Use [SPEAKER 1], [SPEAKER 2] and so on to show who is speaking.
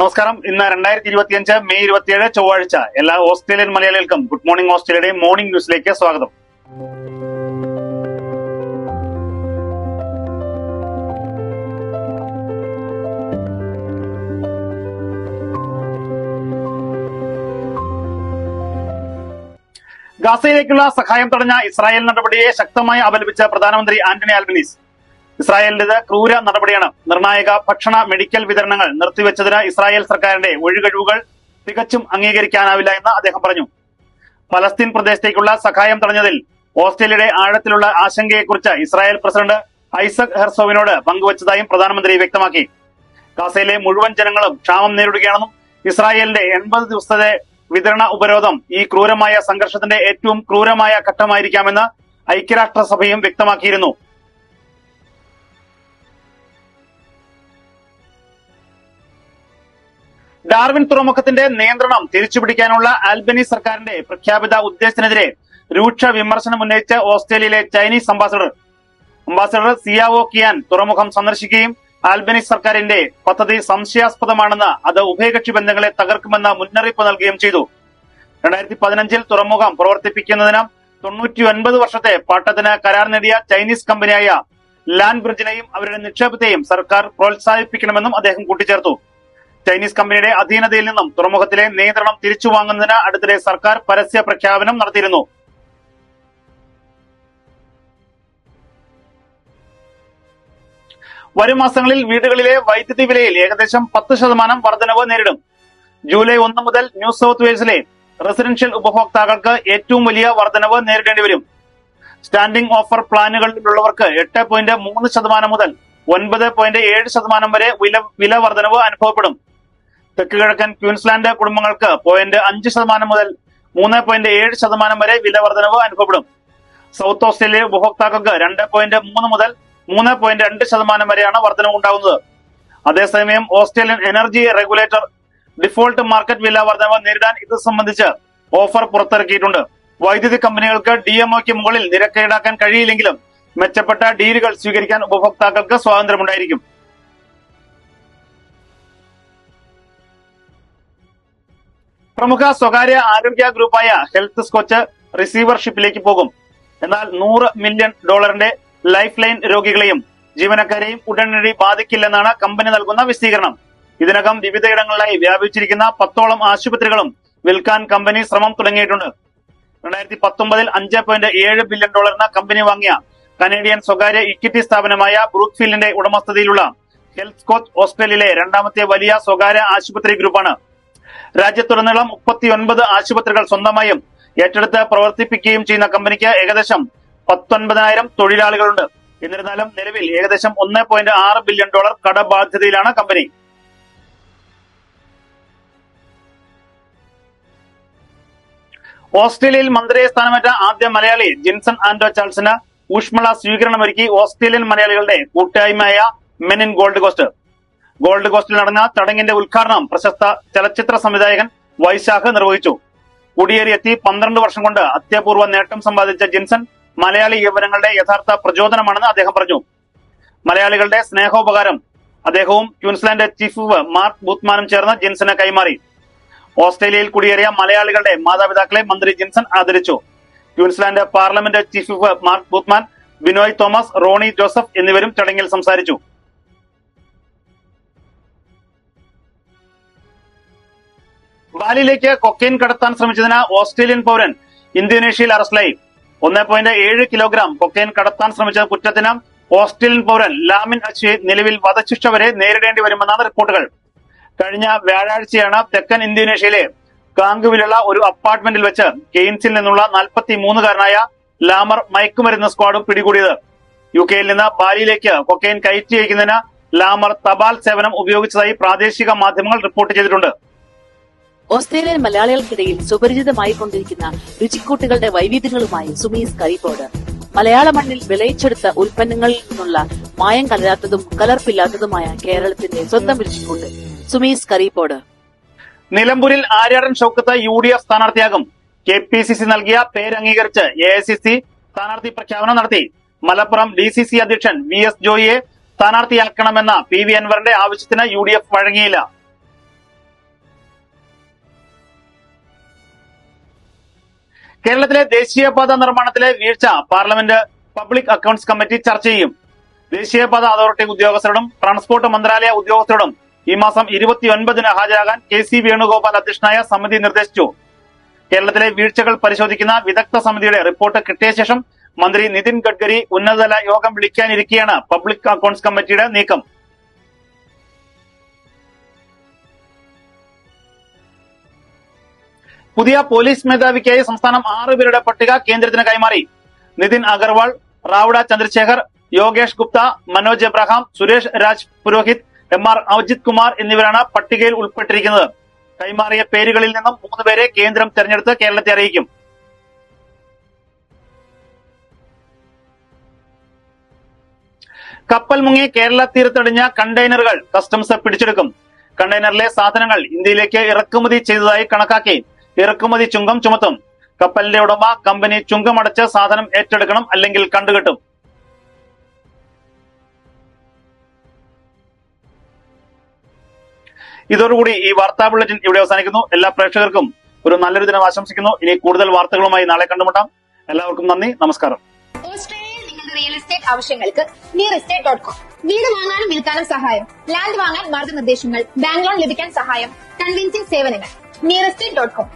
[SPEAKER 1] നമസ്കാരം. ഇന്ന് രണ്ടായിരത്തി ഇരുപത്തിയഞ്ച് മെയ് ഇരുപത്തിയേഴ് ചൊവ്വാഴ്ച. എല്ലാ ഓസ്ട്രേലിയൻ മലയാളികൾക്കും ഗുഡ് മോർണിംഗ് ഓസ്ട്രേലിയയുടെ മോർണിംഗ് ന്യൂസിലേക്ക് സ്വാഗതം. ഗാസയിലേക്കുള്ള സഹായം തടഞ്ഞ ഇസ്രായേൽ നടപടിയെ ശക്തമായി അപലപിച്ച പ്രധാനമന്ത്രി ആന്റണി ആൽബനീസ് ഇസ്രായേലിന്റേത് ക്രൂര നടപടിയാണ്. നിർണായക ഭക്ഷണ മെഡിക്കൽ വിതരണങ്ങൾ നിർത്തിവെച്ചതിന് ഇസ്രായേൽ സർക്കാരിന്റെ ഒഴികഴിവുകൾ തികച്ചും അംഗീകരിക്കാനാവില്ല എന്ന് അദ്ദേഹം പറഞ്ഞു. പലസ്തീൻ പ്രദേശത്തേക്കുള്ള സഹായം തടഞ്ഞതിൽ ഓസ്ട്രേലിയയുടെ ആഴത്തിലുള്ള ആശങ്കയെക്കുറിച്ച് ഇസ്രായേൽ പ്രസിഡന്റ് ഐസക് ഹെർസോവിനോട് പങ്കുവച്ചതായും പ്രധാനമന്ത്രി വ്യക്തമാക്കി. ഗാസയിലെ മുഴുവൻ ജനങ്ങളും ക്ഷാമം നേരിടുകയാണെന്നും ഇസ്രായേലിന്റെ എൺപത് ദിവസത്തെ വിതരണ ഉപരോധം ഈ ക്രൂരമായ സംഘർഷത്തിന്റെ ഏറ്റവും ക്രൂരമായ ഘട്ടമായിരിക്കാമെന്ന് ഐക്യരാഷ്ട്രസഭയും വ്യക്തമാക്കിയിരുന്നു. ഡാർവിൻ തുറമുഖത്തിന്റെ നിയന്ത്രണം തിരിച്ചുപിടിക്കാനുള്ള ആൽബനി സർക്കാരിന്റെ പ്രഖ്യാപിത ഉദ്ദേശത്തിനെതിരെ രൂക്ഷ വിമർശനം ഉന്നയിച്ച ഓസ്ട്രേലിയയിലെ Chinese ambassador. Ambassador Xiao Qian തുറമുഖം സന്ദർശിക്കുകയും ആൽബനി സർക്കാരിന്റെ പദ്ധതി സംശയാസ്പദമാണെന്ന് അത് ഉഭയകക്ഷി ബന്ധങ്ങളെ തകർക്കുമെന്ന മുന്നറിയിപ്പ് നൽകുകയും ചെയ്തു. രണ്ടായിരത്തി പതിനഞ്ചിൽ തുറമുഖം പ്രവർത്തിപ്പിക്കുന്നതിന് തൊണ്ണൂറ്റി ഒൻപത് വർഷത്തെ പാട്ടത്തിന് കരാർ നേടിയ ചൈനീസ് കമ്പനിയായ ലാൻഡ് ബ്രിഡ്ജിനെയും അവരുടെ നിക്ഷേപത്തെയും സർക്കാർ പ്രോത്സാഹിപ്പിക്കണമെന്നും അദ്ദേഹം കൂട്ടിച്ചേർത്തു. ചൈനീസ് കമ്പനിയുടെ അധീനതയിൽ നിന്നും തുറമുഖത്തിലെ നിയന്ത്രണം തിരിച്ചു വാങ്ങുന്നതിന് അടുത്തിടെ സർക്കാർ പരസ്യ പ്രഖ്യാപനം നടത്തിയിരുന്നു. വരും മാസങ്ങളിൽ വീടുകളിലെ വൈദ്യുതി വിലയിൽ ഏകദേശം പത്ത് ശതമാനം വർധനവ് നേരിടും. ജൂലൈ ഒന്ന് മുതൽ ന്യൂ സൗത്ത് വെയിൽസിലെ റെസിഡൻഷ്യൽ ഉപഭോക്താക്കൾക്ക് ഏറ്റവും വലിയ വർധനവ് നേരിടേണ്ടി വരും. സ്റ്റാൻഡിംഗ് ഓഫർ പ്ലാനുകളിലുള്ളവർക്ക് എട്ട് പോയിന്റ് മൂന്ന് ശതമാനം മുതൽ ഒൻപത് പോയിന്റ് ഏഴ് ശതമാനം വരെ വില വില വർധനവ് അനുഭവപ്പെടും. തെക്ക് കിഴക്കൻ ക്യൂൻസ്ലാൻഡ് കുടുംബങ്ങൾക്ക് പോയിന്റ് അഞ്ച് ശതമാനം മുതൽ മൂന്ന് പോയിന്റ് ഏഴ് ശതമാനം വരെ വില വർധനവ് അനുഭവപ്പെടും. സൗത്ത് ഓസ്ട്രേലിയ ഉപഭോക്താക്കൾക്ക് രണ്ട് പോയിന്റ് മൂന്ന് മുതൽ മൂന്ന് പോയിന്റ് രണ്ട് ശതമാനം വരെയാണ് വർധനവ് ഉണ്ടാകുന്നത്. അതേസമയം Australian energy regulator default market വില വർധനവ് നേരിടാൻ ഇത് സംബന്ധിച്ച് ഓഫർ പുറത്തിറക്കിയിട്ടുണ്ട്. വൈദ്യുതി കമ്പനികൾക്ക് ഡി എംഒക്ക് മുകളിൽ നിരക്ക് ഈടാക്കാൻ കഴിയില്ലെങ്കിലും മെച്ചപ്പെട്ട ഡീലുകൾ സ്വീകരിക്കാൻ ഉപഭോക്താക്കൾക്ക് സ്വാതന്ത്ര്യമുണ്ടായിരിക്കും. പ്രമുഖ സ്വകാര്യ ആരോഗ്യ ഗ്രൂപ്പായ ഹെൽത്ത് സ്കോച്ച് റിസീവർഷിപ്പിലേക്ക് പോകും. എന്നാൽ നൂറ് മില്യൺ ഡോളറിന്റെ ലൈഫ് ലൈൻ രോഗികളെയും ജീവനക്കാരെയും ഉടനടി ബാധിക്കില്ലെന്നാണ് കമ്പനി നൽകുന്ന വിശദീകരണം. ഇതിനകം വിവിധയിടങ്ങളിലായി വ്യാപിച്ചിരിക്കുന്ന പത്തോളം ആശുപത്രികളും വിൽക്കാൻ കമ്പനി ശ്രമം തുടങ്ങിയിട്ടുണ്ട്. രണ്ടായിരത്തി പത്തൊമ്പതിൽ അഞ്ച് പോയിന്റ് ഏഴ് ബില്യൺ ഡോളറിന് കമ്പനി വാങ്ങിയ കനേഡിയൻ സ്വകാര്യ ഇക്വിറ്റി സ്ഥാപനമായ ബ്രൂക്ക്ഫീൽഡിന്റെ ഉടമസ്ഥതയിലുള്ള ഹെൽത്ത് കോച്ച് ഓസ്ട്രേലിയയിലെ രണ്ടാമത്തെ വലിയ സ്വകാര്യ ആശുപത്രി ഗ്രൂപ്പാണ് രാജ്യത്തുടനീളം മുപ്പത്തിയൊൻപത് ആശുപത്രികൾ സ്വന്തമായും ഏറ്റെടുത്ത് പ്രവർത്തിപ്പിക്കുകയും ചെയ്യുന്ന കമ്പനിക്ക് ഏകദേശം പത്തൊൻപതിനായിരം തൊഴിലാളികളുണ്ട്. എന്നിരുന്നാലും നിലവിൽ ഏകദേശം ഒന്ന് പോയിന്റ് ആറ് ബില്യൺ ഡോളർ കടബാധ്യതയിലാണ് കമ്പനി. ഓസ്ട്രേലിയയിൽ മന്ത്രിയെ സ്ഥാനമേറ്റ ആദ്യ മലയാളി ജിൻസൺ ആന്റോ ചാൾസിന് ഊഷ്മള സ്വീകരണമൊരുക്കി ഓസ്ട്രേലിയൻ മലയാളികളുടെ കൂട്ടായ്മയായ Men in Gold Coast. Gold കോസ്റ്റിൽ നടന്ന ചടങ്ങിന്റെ ഉദ്ഘാടനം പ്രശസ്ത ചലച്ചിത്ര സംവിധായകൻ വൈശാഖ് നിർവഹിച്ചു. കുടിയേറിയെത്തി പന്ത്രണ്ട് വർഷം കൊണ്ട് അത്യപൂർവ നേട്ടം സമ്പാദിച്ച ജിൻസൺ മലയാളി യുവനങ്ങളുടെ യഥാർത്ഥ പ്രചോദനമാണെന്ന് അദ്ദേഹം പറഞ്ഞു. മലയാളികളുടെ സ്നേഹോപകാരം. അദ്ദേഹവും ക്യൂൻസ്ലാൻഡ് ചീഫ് മാർക്ക് ബൂത്ത്മാനും ചേർന്ന് ജിൻസന് കൈമാറി. ഓസ്ട്രേലിയയിൽ കുടിയേറിയ മലയാളികളുടെ മാതാപിതാക്കളെ മന്ത്രി ജിൻസൺ ആദരിച്ചു. Queensland parliament chief Mark Boothman Binoy Thomas Roni Joseph എന്നിവരും ചടങ്ങിൽ സംസാരിച്ചു. ബാലിയിലേക്ക് കൊക്കൈൻ കടത്താൻ ശ്രമിച്ചതിന് ഓസ്ട്രേലിയൻ പൗരൻ ഇന്തോനേഷ്യയിൽ അറസ്റ്റിലായി ഒന്ന് പോയിന്റ് ഏഴ് കിലോഗ്രാം കൊക്കൈൻ കടത്താൻ ശ്രമിച്ച കുറ്റത്തിന് ഓസ്ട്രേലിയൻ പൗരൻ ലാമിൻ അച്ഛി നിലവിൽ വധശിക്ഷ വരെ നേരിടേണ്ടി വരുമെന്നാണ് റിപ്പോർട്ടുകൾ. കഴിഞ്ഞ വ്യാഴാഴ്ചയാണ് തെക്കൻ ഇന്തോനേഷ്യയിലെ കാങ്കുവിലുള്ള ഒരു അപ്പാർട്ട്മെന്റിൽ വെച്ച് കെയ്ൻസിൽ നിന്നുള്ള നാൽപ്പത്തി മൂന്നുകാരനായ ലാമർ മയക്കുമരുന്ന് സ്ക്വാഡും പിടികൂടിയത്. യു കെയിൽ നിന്ന് ബാലിയിലേക്ക് കൊക്കൈൻ കയറ്റി അയക്കുന്നതിന് ലാമർ തപാൽ സേവനം ഉപയോഗിച്ചതായി പ്രാദേശിക മാധ്യമങ്ങൾ റിപ്പോർട്ട് ചെയ്തിട്ടുണ്ട്.
[SPEAKER 2] ഓസ്ട്രേലിയൻ മലയാളികൾക്കിടയിൽ സുപരിചിതമായി കൊണ്ടിരിക്കുന്ന രുചിക്കൂട്ടുകളുടെ വൈവിധ്യങ്ങളുമായി സുമീസ് കരിപ്പോട്. മലയാള മണ്ണിൽ വിളയിച്ചെടുത്ത ഉൽപ്പന്നങ്ങളിൽ നിന്നുള്ള മായം കലരാത്തതും കലർപ്പില്ലാത്തതുമായ കേരളത്തിന്റെ സ്വന്തം രുചിക്കൂട്ട്. സുമീസ് കരിപ്പോട്.
[SPEAKER 1] നിലമ്പൂരിൽ Aryadan Shoukath U D F സ്ഥാനാർത്ഥിയാകും. K P C C നൽകിയ പേരംഗീകരിച്ച് എ ഐ സി സി സ്ഥാനാർത്ഥി പ്രഖ്യാപനം നടത്തി. മലപ്പുറം ഡി സി സി അധ്യക്ഷൻ വി എസ് ജോയിയെ സ്ഥാനാർത്ഥിയാക്കണമെന്ന പി വി അൻവറിന്റെ ആവശ്യത്തിന് യു ഡി എഫ് വഴങ്ങിയില്ല. കേരളത്തിലെ ദേശീയപാത നിർമ്മാണത്തിലെ വീഴ്ച പാർലമെന്റ് പബ്ലിക് അക്കൌണ്ട്സ് കമ്മിറ്റി ചർച്ച ചെയ്യും. ദേശീയപാത അതോറിറ്റി ഉദ്യോഗസ്ഥരോടും ട്രാൻസ്പോർട്ട് മന്ത്രാലയ ഉദ്യോഗസ്ഥരോടും ഈ മാസം ഇരുപത്തിയൊൻപതിന് ഹാജരാകാൻ കെ സി വേണുഗോപാൽ അധ്യക്ഷനായ സമിതി നിർദ്ദേശിച്ചു. കേരളത്തിലെ വീഴ്ചകൾ പരിശോധിക്കുന്ന വിദഗ്ധ സമിതിയുടെ റിപ്പോർട്ട് കിട്ടിയ ശേഷം മന്ത്രി നിതിൻ ഗഡ്കരി ഉന്നതതല യോഗം വിളിക്കാനിരിക്കെയാണ് പബ്ലിക് അക്കൌണ്ട്സ് കമ്മിറ്റിയുടെ നീക്കം. പുതിയ പോലീസ് മേധാവിക്കായി സംസ്ഥാനം ആറ് പേരുടെ പട്ടിക കേന്ദ്രത്തിന് കൈമാറി. നിതിൻ അഗർവാൾ റാവുഡ ചന്ദ്രശേഖർ യോഗേഷ് ഗുപ്ത മനോജ് എബ്രഹാം സുരേഷ് രാജ് പുരോഹിത് എം ആർ അജിത് കുമാർ എന്നിവരാണ് പട്ടികയിൽ ഉൾപ്പെട്ടിരിക്കുന്നത്. കൈമാറിയ പേരുകളിൽ നിന്നും മൂന്ന് പേരെ കേന്ദ്രം തെരഞ്ഞെടുത്ത് കേരളത്തെ അറിയിക്കും. കപ്പൽ മുങ്ങി കേരള തീരത്തടിഞ്ഞ കണ്ടെയ്നറുകൾ കസ്റ്റംസ് പിടിച്ചെടുക്കും. കണ്ടെയ്നറിലെ സാധനങ്ങൾ ഇന്ത്യയിലേക്ക് ഇറക്കുമതി ചെയ്തതായി കണക്കാക്കി. ഇറക്കുമതി ചുങ്കം ചുമത്തും. കപ്പലിന്റെ ഉടമ കമ്പനി ചുങ്കമടച്ച് സാധനം ഏറ്റെടുക്കണം അല്ലെങ്കിൽ കണ്ടുകെട്ടും. ഇതോടുകൂടി ഈ വാർത്താ ബുള്ളറ്റിൻ ഇവിടെ അവസാനിക്കുന്നു. എല്ലാ പ്രേക്ഷകർക്കും ഒരു നല്ലൊരു ദിനം ആശംസിക്കുന്നു. ഇനി കൂടുതൽ വാർത്തകളുമായി നാളെ കണ്ടുമുട്ടാം. എല്ലാവർക്കും നന്ദി നമസ്കാരം.
[SPEAKER 3] നിങ്ങളുടെ റിയൽ എസ്റ്റേറ്റ് ആവശ്യങ്ങൾക്ക് നിയർ എസ്റ്റേറ്റ് ഡോട്ട് കോം വീട് വാങ്ങാനും വിൽക്കാനും സഹായം. ലാൻഡ് വാങ്ങാൻ മാർഗനിർദ്ദേശങ്ങൾ ബാങ്ക് ലോൺ ലഭിക്കാൻ സഹായം കൺവിൻസിംഗ് സേവനങ്ങൾ. Near estate dot com